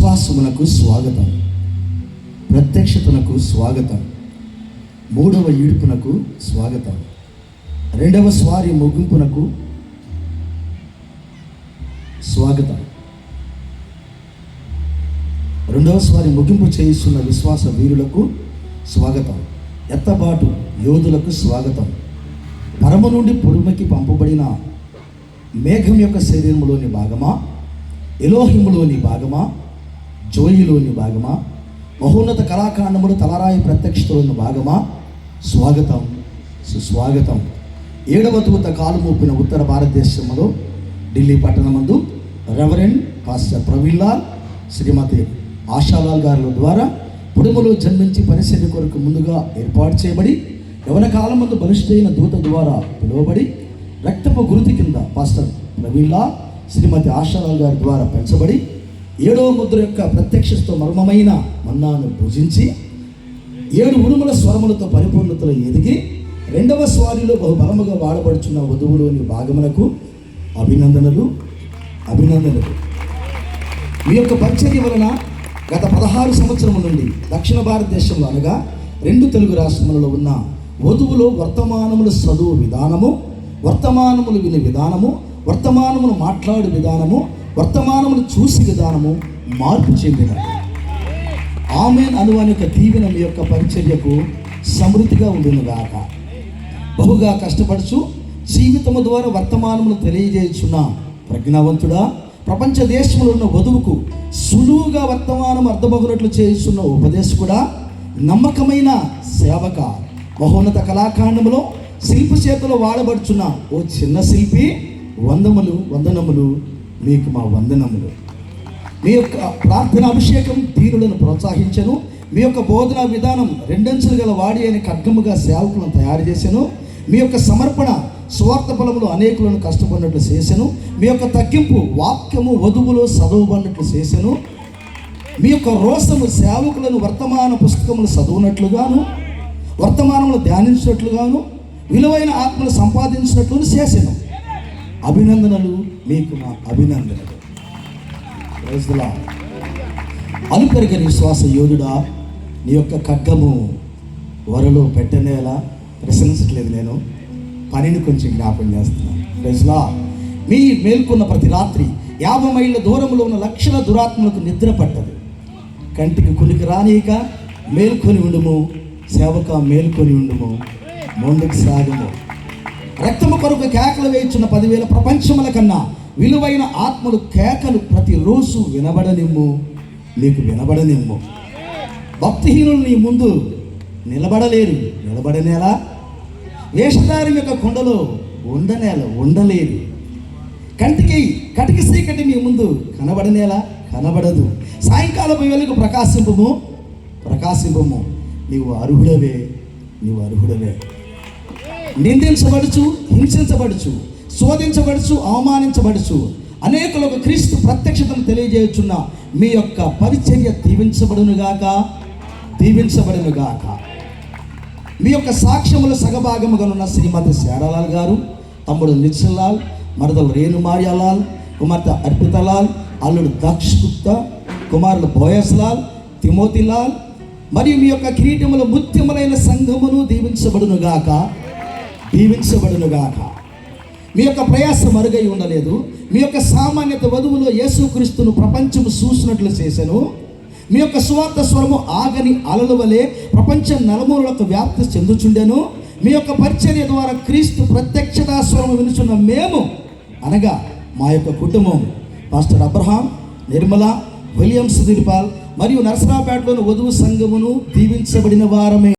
విశ్వాసమునకు స్వాగతం. ప్రత్యక్షతనకు స్వాగతం. మూడవ ఈడుపునకు స్వాగతం. రెండవ స్వారి ముగింపునకు స్వాగతం. రెండవ స్వారి ముగింపు చేయిస్తున్న విశ్వాస వీరులకు స్వాగతం. ఎత్తబాటు యోధులకు స్వాగతం. పరమ నుండి పొడుమకి పంపబడిన మేఘం యొక్క శరీరంలోని భాగమా? ఎలోహిములోని భాగమా? జోయిలోని భాగమా? మహోన్నత కళాకాండములు తలరాయి ప్రత్యక్షతలోని భాగమా? స్వాగతం సుస్వాగతం. ఏడవ దూత కాలు మోపిన ఉత్తర భారతదేశంలో ఢిల్లీ పట్టణమందు రెవరెండ్ పాస్టర్ ప్రవీణ్లాల్ శ్రీమతి ఆశాలాల్ గారుల ద్వారా పుడుములో జన్మించి పరిశీలి కొరకు ముందుగా ఏర్పాటు చేయబడి యవన కాలం ముందు బలిష్టైన దూత ద్వారా పిలువబడి రక్తపు గురుతి కింద పాస్టర్ ప్రవీణ్లా శ్రీమతి ఆశాలాల్ గారి ద్వారా పెంచబడి ఏడవ ముద్ర యొక్క ప్రత్యక్షతో మర్మమైన మన్నాను భుజించి ఏడు ఉరుముల స్వరములతో పరిపూర్ణతలో ఎదిగి రెండవ స్వారిలో బహుబలముగా వాడబడుచున్న వధువులోని భాగములకు అభినందనలు అభినందనలు. మీ యొక్క పరిచర్య వలన గత పదహారు సంవత్సరముల నుండి దక్షిణ భారతదేశంలో అనగా రెండు తెలుగు రాష్ట్రములలో ఉన్న వధువులో వర్తమానములు చదువు విధానము వర్తమానములు విని విధానము వర్తమానములు మాట్లాడు విధానము వర్తమానములు చూసి విధానము మార్పు చెందిన ఆమె అనువాని యొక్క దీవెన మీ యొక్క పరిచర్యకు సమృద్ధిగా ఉండునుగాక. బహుగా కష్టపడుచు జీవితము ద్వారా వర్తమానములు తెలియజేయుచున్న. ప్రజ్ఞావంతుడా ప్రపంచ దేశంలో ఉన్న వధువుకు సులువుగా వర్తమానం అర్థమగునట్లు చేయిస్తున్న ఉపదేశకుడా నమ్మకమైన సేవక మహోన్నత కళాఖండములో శిల్ప చేతిలో వాడబడుచున్న ఓ చిన్న శిల్పి వందములు వందనములు మీకు మా వందనములు. మీ యొక్క ప్రార్థన అభిషేకం తీరులను ప్రోత్సహించను. మీ యొక్క బోధన విధానం రెండంచులు గల వాడి అని ఖడ్గముగా సేవకులను తయారు చేశాను మీ యొక్క సమర్పణ స్వార్థ బలములు అనేకులను కష్టపడినట్లు చేశాను మీ యొక్క తగ్గింపు వాక్యము వధువులో చదవబడినట్లు చేశాను మీ యొక్క రోసము సేవకులను వర్తమాన పుస్తకములు చదువునట్లుగాను వర్తమానములు ధ్యానించినట్లుగాను విలువైన ఆత్మను సంపాదించినట్లు చేశాను అభినందనలు మీకు నా అభినందనలు. Praise అలుపెరగని విశ్వాస యోధుడా నీ యొక్క ఖడ్గము వరలో పెట్టనేలా ప్రశంసట్లేదు నేను పనిని కొంచెం జ్ఞాపం చేస్తున్నాను ప్రజలా మీ మేల్కొన్న ప్రతి రాత్రి యాభై మైళ్ళ దూరంలో ఉన్న లక్షల దురాత్మలకు నిద్ర పట్టదు. కంటికి కునికి రానీక మేల్కొని ఉండుము సేవక మేల్కొని ఉండుము ముందుకు సాగము. రక్తము కొరకు కేకలు వేయించిన పదివేల ప్రపంచముల కన్నా విలువైన ఆత్మలు కేకలు ప్రతిరోజు వినబడనిమ్ము. నీకు వినబడనిమ్ము. భక్తిహీనులు నీ ముందు నిలబడలేరు. నిలబడనేలా? వేషధారి యొక్క కొండలో ఉండనేల? ఉండలేదు. కంటికి కటికి సీకటి మీ ముందు కనబడనేలా? కనబడదు. సాయంకాలపు వెలుగు ప్రకాశింపము. ప్రకాశింపము. నీవు అర్హుడవే. నీవు అర్హుడవే. నిందించబడుచు హింసించబడుచు శోధించబడుచు అవమానించబడుచు. అనేకులకు క్రీస్తు ప్రత్యక్షతను తెలియజేయుచున్న మీ యొక్క పరిచర్య దీవించబడునుగాక దీవించబడునుగాక. మీ యొక్క సాక్ష్యముల సగభాగముగా ఉన్న శ్రీమతి శారలాల్ గారు తమ్ముడు నిత్యలాల్ మరదలు రేణుమార్యాలాల్ కుమార్తె అర్పితలాల్ అల్లుడు దక్ష్ గుప్తా కుమారులు బోయస్లాల్ తిమోతిలాల్ మరియు మీ యొక్క కిరీటముల ముత్యములైన సంఘమును దీవించబడునుగాక. దీవించబడునుగాక. మీ యొక్క ప్రయాసం మరుగై ఉండలేదు. మీ యొక్క సామాన్యత వధువులో యేసుక్రీస్తును ప్రపంచము చూసినట్లు చేశాను. మీ యొక్క సువార్త స్వరము ఆగని అలల వలె ప్రపంచం నలుమూలలకు వ్యాప్తి చెందుచుండెను. మీ యొక్క పరిచర్య ద్వారా క్రీస్తు ప్రత్యక్షతా స్వరము వినుచున్న మేము అనగా మా యొక్క కుటుంబం. Pastor Abraham Nirmala William Sudheerpaul మరియు నరసరాపేటలోని వధువు సంఘమును దీవించబడిన వారమే.